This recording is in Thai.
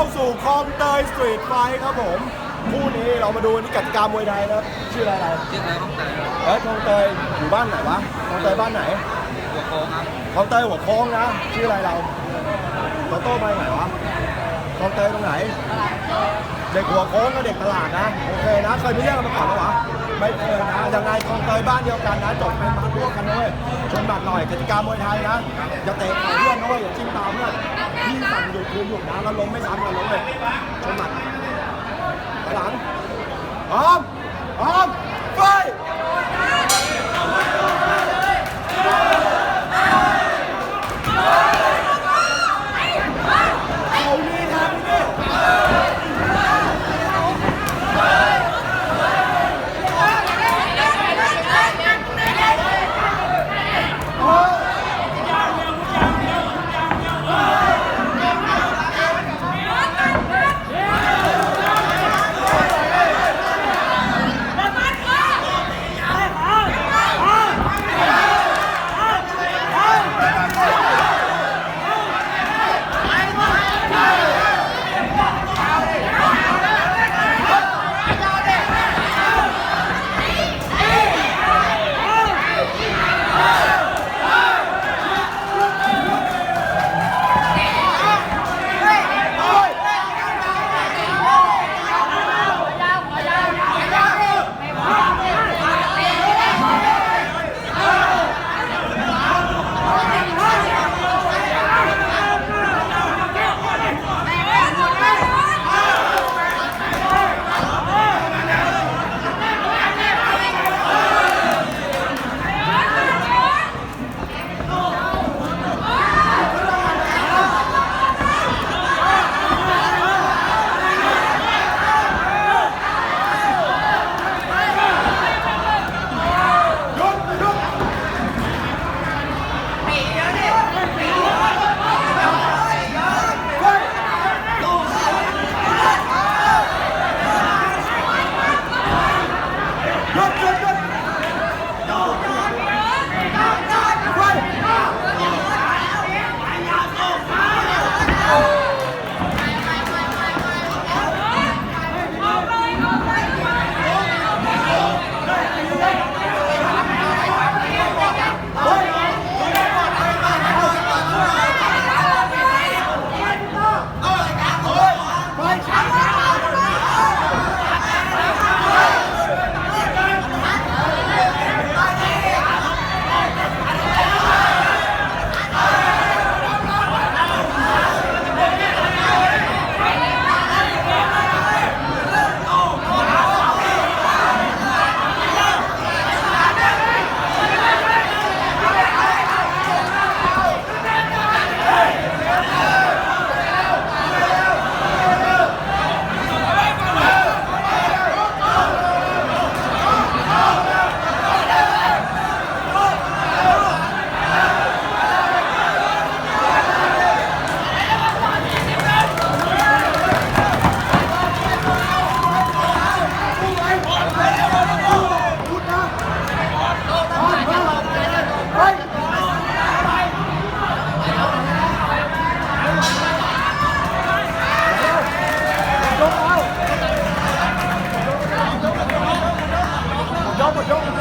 เข้าสู่คลองเตยสตรีทไฟท์ครับผมคู่นี้เรามาดูนี่กติกามวยไทยนะครับชื่ออะไรเราชื่ออะไรต้องแต่เอ้ยคลองเตยอยู่บ้านไหนวะคลองเตยบ้านไหนหัวโค้งครับคลองเตยหัวโค้งนะชื่ออะไรเราโตโต้ไปไหนวะคลองเตยตรงไหน เด็กหัวโค้งกับเด็กตลาดนะโอเคนะเคยไปเรียกกันมาก่อนหรอวะ ไม่เคยนะยังไงคองเตยบ้านเดียวกันนะจบเป็นมาร่วมกันนะเว้ยชนหมัดหน่อยกติกามวยไทยนะอย่าเตะขาเพื่อนนะเว้ยอย่าจิ้มตามเพื่อนพี่สั่งหยุดคืนหยุดนะแล้วล้มไม่ซ้ำกันล้มเลยชนหมัดไปหลังพร้อมพร้อมไฟ ยก